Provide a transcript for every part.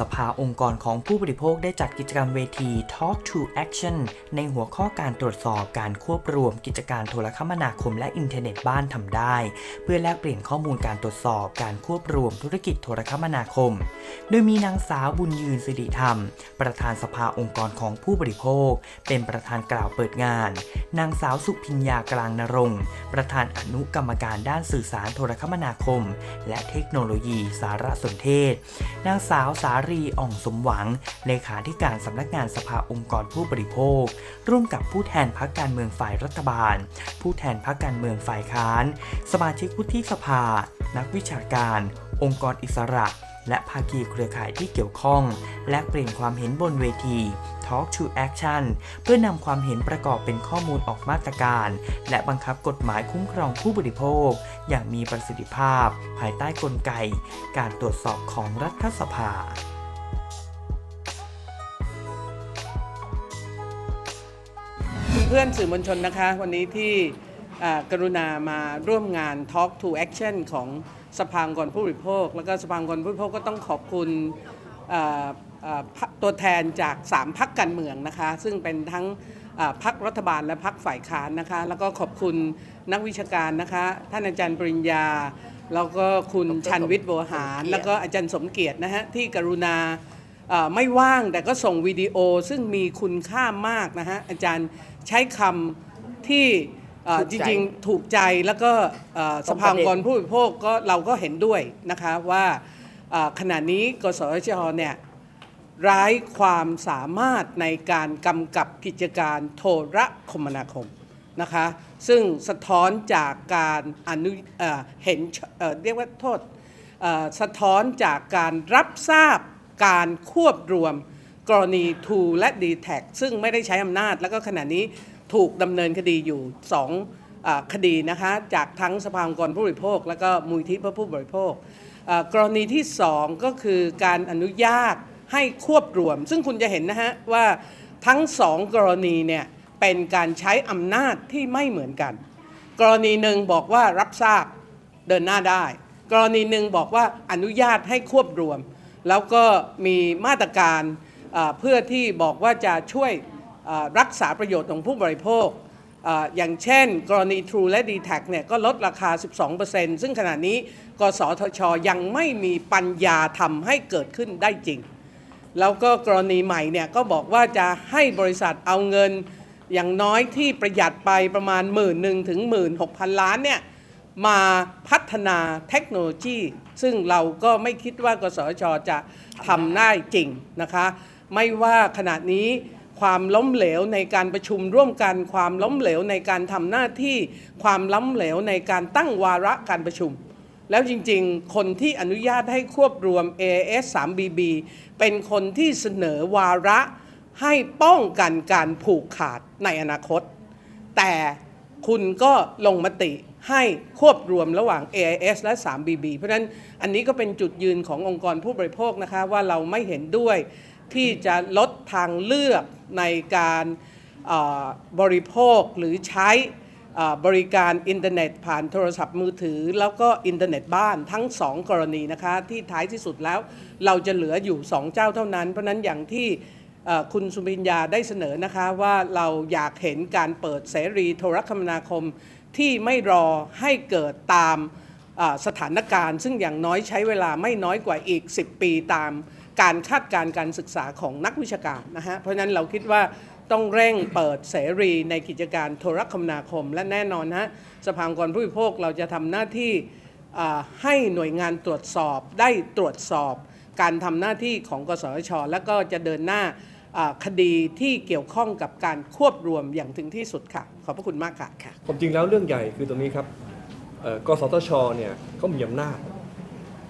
สภาองค์กรของผู้บริโภคได้จัดกิจกรรมเวที Talk to Action ในหัวข้อการตรวจสอบการควบรวมกิจการโทรคมนาคมและอินเทอร์เน็ตบ้านทำได้ เพื่อแลกเปลี่ยนข้อมูลการตรวจสอบการควบรวมธุรกิจโทรคมนาคม โดยมีนางสาวบุญยืนสิริธรรม ประธานสภาองค์กรของผู้บริโภค เป็นประธานกล่าวเปิดงาน นางสาวสุพิญญากลางนรงประธานอนุกรรมการด้านสื่อสารโทรคมนาคม และเทคโนโลยีสารสนเทศ นางสาวสารีอ่องสมหวัง เลขาธิการสำนักงานสภาองค์กรผู้บริโภค ร่วมกับผู้แทนพักการเมืองฝ่ายรัฐบาล ผู้แทนพักการเมืองฝ่ายค้าน สมาชิกวุฒิสภา นักวิชาการ องค์กรอิสระและภาคีเครือข่ายที่เกี่ยวข้อง และเปลี่ยนความเห็นบนเวที Talk to Action เพื่อนำความเห็นประกอบเป็นข้อมูลออกมาตรการ และบังคับกฎหมายคุ้มครองผู้บริโภค อย่างมีประสิทธิภาพ ภายใต้กลไก การตรวจสอบของรัฐสภา เพื่อนๆสื่อมวลชนนะคะ วันนี้ที่อ่ากรุณามาร่วมงาน Talk to Action ของสภาองค์กรผู้บริโภค แล้วก็สภาองค์กรผู้บริโภคก็ต้องขอบคุณอ่าอ่าพรรคตัวแทนจาก 3พักการเมืองนะคะ ซึ่งเป็นทั้งอ่าพักรัฐบาลและพักฝ่ายค้านนะคะ แล้วก็ขอบคุณนักวิชาการนะคะ ท่านอาจารย์ปริญญา แล้วก็คุณชันวิทย์บัวหาร แล้วก็อาจารย์สมเกียรตินะฮะที่กรุณาเอ่อไม่ว่างแต่ก็ส่งวิดีโอซึ่งมีคุณค่ามากนะฮะอาจารย์ ใช้คำที่เอ่อถูกจใจริงๆ ถูกใจแล้วก็เอ่อตสรงภาประองเด็นค์กรผู้บริโภคก็เราก็เห็นด้วยนะคะว่าเอ่อขณะนี้กสชเนี่ยร้ายความสามารถในการกำกับกิจการโทรคมนาคมนะคะซึ่งสะท้อนจากการอนุเอ่อเห็นเอ่อเรียกว่าโทษ เอ่อสะท้อนจากการรับทราบการควบรวม กรณี True และ d t แทซึ่งไม่ได้ใช้อำนาจ แล้วก็ขณะนี้ถูกดำเนินคดีอยู่2อ่าคดีนะคะจากทั้งสภาองค์กรผู้บริโภค แล้วก็มูลที่เพื่อผู้บริโภค กรณีที่ 2 ก็คือการอนุญาตให้ควบรวม ซึ่งคุณจะเห็นนะฮะว่าทั้งสองกรณีเนี่ยเป็นการใช้อำนาจที่ไม่เหมือนกัน กรณีหนึ่งบอกว่ารับทราบเดินหน้าได้ กรณีหนึ่งบอกว่าอนุญาตให้ควบรวม แล้วก็มีมาตรการ เพื่อที่บอกว่าจะช่วยรักษาประโยชน์ของผู้บริโภคออย่างเช่น กรณี True และ d t แทเนี่ยก็ลดราคา 12%ซึ่งขณะนี้ กสทช ยังไม่มีปัญญาทำให้เกิดขึ้นได้จริง แล้วก็กรณีใหม่เนี่ยก็บอกว่าจะให้บริษัทเอาเงินอย่างน้อยที่ประหยัดไปประมาณหมื่นหนึ่งถึงหมื่นหกพันล้านเนี่ยมาพัฒนาเทคโนโลยี ซึ่งเราก็ไม่คิดว่ากสชจะทำได้จริงนะคะ ไม่ว่าขณะนี้ความล้มเหลวในการประชุมร่วมกัน ความล้มเหลวในการทำหน้าที่ ความล้มเหลวในการตั้งวาระการประชุม แล้วจริงๆ คนที่อนุญาตให้ควบรวม AS 3BB เป็นคนที่เสนอวาระให้ป้องกันการผูกขาดในอนาคต แต่คุณก็ลงมติให้ควบรวมระหว่าง AIS และ 3BB เพราะฉะนั้นอันนี้ก็เป็นจุดยืนขององค์กรผู้บริโภคนะคะว่าเราไม่เห็นด้วย ที่จะลดทางเลือกในการบริโภคหรือใช้บริการอินเทอร์เน็ตผ่านโทรศัพท์มือถือ แล้วก็อินเทอร์เน็ตบ้านทั้ง 2 กรณีนะคะ ที่ท้ายที่สุดแล้วเราจะเหลืออยู่ 2 เจ้าเท่านั้น เพราะนั้นอย่างที่คุณสุบิญญาได้เสนอนะคะว่าเราอยากเห็นการเปิดเสรีโทรคมนาคมที่ไม่รอให้เกิดตามสถานการณ์ ซึ่งอย่างน้อยใช้เวลาไม่น้อยกว่าอีก 10 ปีตาม การคาดการณ์การศึกษาของนักวิชาการนะฮะเพราะฉะนั้นเราคิดว่าต้องเร่งเปิดเสรีในกิจการโทรคมนาคม และแน่นอนฮะสภาองค์กรผู้บริโภคเราจะทำหน้าที่ให้หน่วยงานตรวจสอบได้ตรวจสอบ การทำหน้าที่ของกสช แล้วก็จะเดินหน้าคดีที่เกี่ยวข้องกับการควบรวมอย่างถึงที่สุดค่ะ ขอบพระคุณมากค่ะความจริงแล้วเรื่องใหญ่คือตรงนี้ครับกสทชเนี่ยเขามีอำนาจ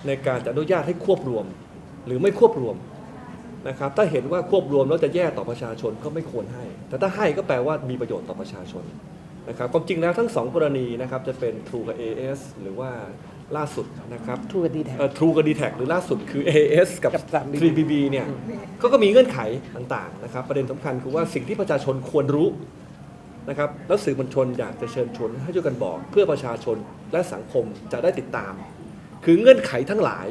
ในการจะอนุญาตให้ควบรวม หรือไม่ควบรวมนะครับถ้าเห็นว่าควบรวมแล้วจะแย่ต่อประชาชนก็ไม่ควรให้ แต่ถ้าให้ก็แปลว่ามีประโยชน์ต่อประชาชนนะครับความจริงแล้วทั้งสองกรณีนะครับจะเป็น True กับ AS หรือว่าล่าสุดนะครับ True กับ D-Tac เอ่อ True กับ d t แทหรือล่าสุดคือ AS กับกับ 3BB 3BB เนี่ยเขาก็มีเงื่อนไขต่างๆนะครับประเด็นสำคัญคือว่าสิ่งที่ประชาชนควรรู้นะครับแล้วสื่อมวลชนอยากจะเชิญชวนให้ช่วยกันบอก เพื่อประชาชนและสังคมจะได้ติดตาม คือเงื่อนไขทั้งหลาย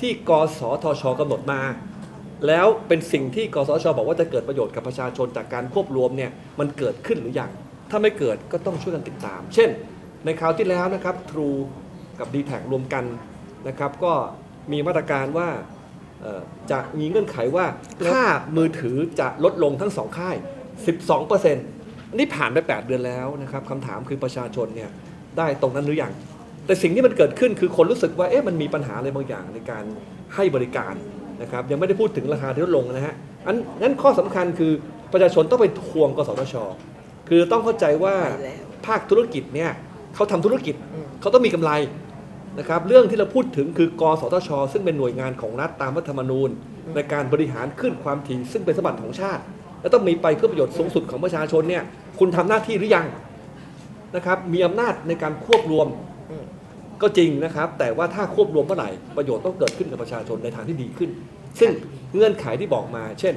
ที่กสทชกำหนดมา แล้วเป็นสิ่งที่กสทชบอกว่าจะเกิดประโยชน์กับประชาชนจากการควบรวมเนี่ยมันเกิดขึ้นหรือยังถ้าไม่เกิดก็ต้องช่วยกันติดตาม เช่น ในคราวที่แล้วนะครับ True กับ d t แทรวมกันนะครับ ก็มีมาตรการว่าจะมีเงื่อนไขว่าค่ามือถือจะลดลงทั้งสองค่าย 12%อันนี้ผ่านไป 8 เดือนแล้วนะครับคำถามคือประชาชนเนี่ยได้ตรงนั้นหรือยัง แต่สิ่งที่มันเกิดขึ้นคือคนรู้สึกว่าเอ๊ะมันมีปัญหาอะไรบางอย่างในการให้บริการนะครับยังไม่ได้พูดถึงราคาที่ลดลงนะฮะอันนั้นข้อสำคัญคือประชาชนต้องไปทวงกสทช คือต้องเข้าใจว่าไปแล้วภาคธุรกิจเนี่ยเขาทำธุรกิจเขาต้องมีกำไรนะครับเรื่องที่เราพูดถึงคือกสทช ซึ่งเป็นหน่วยงานของรัฐตามรัฐธรรมนูญ ในการบริหารขึ้นความถี่ซึ่งเป็นสมบัติของชาติ และต้องมีไปเพื่อประโยชน์สูงสุดของประชาชนเนี่ยคุณทำหน้าที่หรือยังนะครับมีอำนาจในการควบรวม ก็จริงนะครับ แต่ว่าถ้าควบรวมเมื่อไหร่ประโยชน์ต้องเกิดขึ้นกับประชาชนในทางที่ดีขึ้น ซึ่งเงื่อนไขที่บอกมา เช่น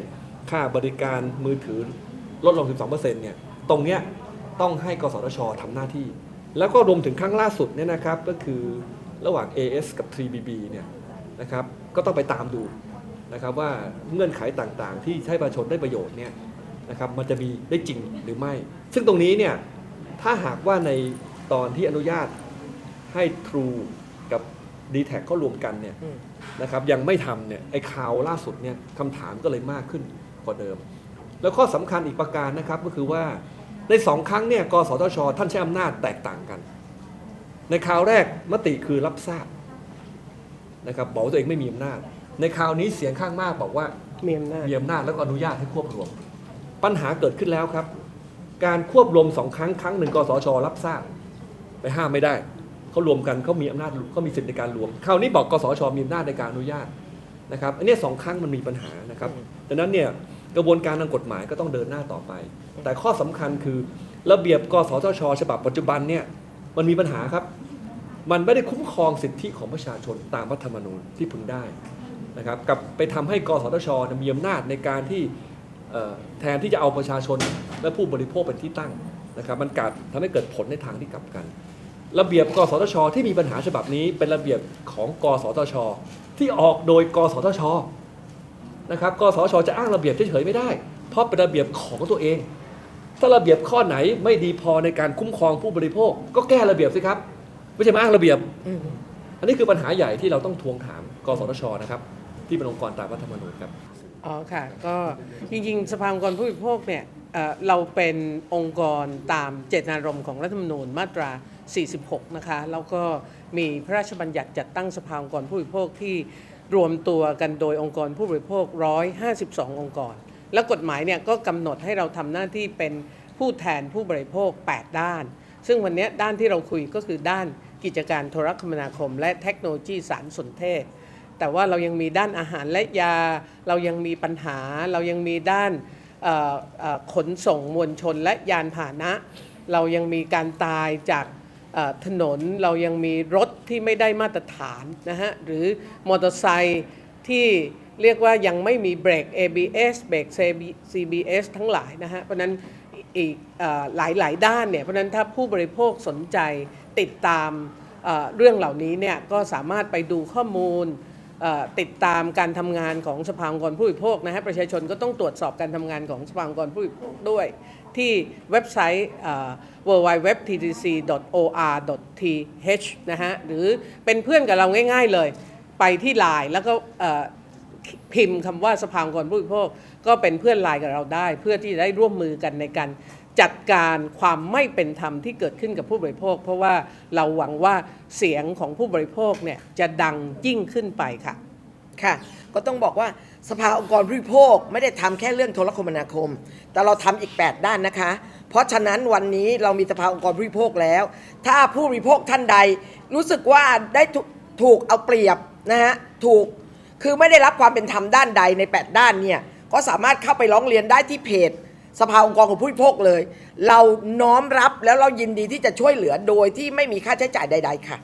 ค่าบริการมือถือลดลง 12%เนี่ยตรงเนี้ยต้องให้กสทชทำหน้าที่ แล้วก็รวมถึงครั้งล่าสุดเนี่ยนะครับก็คือระหว่าง AS กับ 3BB เนี่ยนะครับก็ต้องไปตามดูนะครับว่าเงื่อนไขต่างๆ ที่ให้ประชาชนได้ประโยชน์เนี่ยนะครับมันจะมีได้จริงหรือไม่ ซึ่งตรงนี้เนี่ยถ้าหากว่าในตอนที่อนุญาต ให้ True กับ d t แทเขารวมกันเนี่ยอืม นะครับยังไม่ทำเนี่ยไอ้ข่าวล่าสุดเนี่ยคำถามก็เลยมากขึ้นกว่าเดิม แล้วข้อสำคัญอีกประการนะครับก็คือว่าในสองครั้งเนี่ยกสทช ท่านใช้อำนาจแตกต่างกัน ในคราวแรกมติคือรับทราบนะครับบอกว่าตัวเองไม่มีอำนาจ ในคราวนี้เสียงข้างมากบอกว่า มีอำนาจ มีอำนาจแล้วก็อนุญาตให้ควบรวม ปัญหาเกิดขึ้นแล้วครับ การควบรวมสองครั้งครั้งหนึ่งกสชรับทราบไปห้ามไม่ได้ เขารวมกันเขามีอำนาจเขามีสิทธิในการรวมคราวนี้บอกกสชมีอำนาจในการอนุญาตนะครับอันเนี้ยสองครั้งมันมีปัญหานะครับดังนั้นเนี่ยกระบวนการทางกฎหมายก็ต้องเดินหน้าต่อไป แต่ข้อสำคัญคือระเบียบกสทช ฉบับปัจจุบันเนี่ยมันมีปัญหาครับ มันไม่ได้คุ้มครองสิทธิของประชาชนตามรัฐธรรมนูญที่พึงได้นะครับกับไปทำให้กสทชเนี่ยมีอำนาจในการที่เอ่อแทนที่จะเอาประชาชนและผู้บริโภคเป็นที่ตั้งนะครับมันกลับทำให้เกิดผลในทางที่กลับกัน ระเบียบกสทช ที่มีปัญหาฉบับนี้เป็นระเบียบของกสทช ที่ออกโดยกสทชนะครับกสทช จะอ้างระเบียบเฉยๆไม่ได้ เพราะเป็นระเบียบของตัวเอง ถ้าระเบียบข้อไหนไม่ดีพอในการคุ้มครองผู้บริโภค ก็แก้ระเบียบสิครับ ไม่ใช่มาอ้างระเบียบ อันนี้คือปัญหาใหญ่ที่เราต้องทวงถามกสทชนะครับที่เป็นองค์กรตามรัฐธรรมนูญครับอ๋อค่ะก็จริงๆ สภาองค์กรผู้บริโภคเนี่ยเราเป็นองค์กรตามเจตนารมณ์ของรัฐธรรมนูญมาตรา 46 นะคะ แล้วก็มีพระราชบัญญัติจัดตั้งสภาองค์กรผู้บริโภคที่รวมตัวกันโดยองค์กรผู้บริโภค 152 องค์กร แล้วกฎหมายเนี่ยก็กำหนดให้เราทำหน้าที่เป็นผู้แทนผู้บริโภค 8 ด้าน ซึ่งวันนี้ด้านที่เราคุยก็คือด้านกิจการโทรคมนาคม และเทคโนโลยีสารสนเทศ แต่ว่าเรายังมีด้านอาหารและยา เรายังมีปัญหา เรายังมีด้านขนส่งมวลชนและยานพาหนะ เรายังมีการตายจาก ถนนเรายังมีรถที่ไม่ได้มาตรฐานนะฮะหรือมอเตอร์ไซค์ที่เรียกว่ายังไม่มีเบรก ABS เบรก CBS ทั้งหลายนะฮะเพราะนั้นอีกอหลายหลายด้านเนี่ยเพราะนั้นถ้าผู้บริโภคสนใจติดตามเรื่องเหล่านี้เนี่ยก็สามารถไปดูข้อมูลติดตามการทำงานของสภาองค์กรผู้บริโภคนะฮะประชาชนก็ต้องตรวจสอบการทำงานของสภาองค์กรผู้บริโภคด้วย ที่เว็บไซต์ www.ttc.or.th นะฮะหรือเป็นเพื่อนกับเราง่ายๆเลย ไปที่ไลน์แล้วก็พิมพ์คำว่าสภาองค์กรผู้บริโภคก็เป็นเพื่อนไลน์กับเราได้ เพื่อที่จะได้ร่วมมือกันในการจัดการความไม่เป็นธรรมที่เกิดขึ้นกับผู้บริโภค เพราะว่าเราหวังว่าเสียงของผู้บริโภคเนี่ยจะดังยิ่งขึ้นไปค่ะ ค่ะ ก็ต้องบอกว่า สภาองค์กรผู้บริโภคไม่ได้ทำแค่เรื่องโทรคมนาคม แต่เราทำอีก 8 ด้านนะคะ เพราะฉะนั้นวันนี้เรามีสภาองค์กรผู้บริโภคแล้ว ถ้าผู้บริโภคท่านใด รู้สึกว่าได้ถูกถูกเอาเปรียบนะฮะถูกคือไม่ได้รับความเป็นธรรมด้านใดใน 8 ด้านเนี่ยก็สามารถเข้าไปร้องเรียนได้ที่เพจ สภาองค์กรของผู้บริโภคเลย เราน้อมรับแล้วเรายินดีที่จะช่วยเหลือโดยที่ไม่มีค่าใช้จ่ายใด ๆ ค่ะ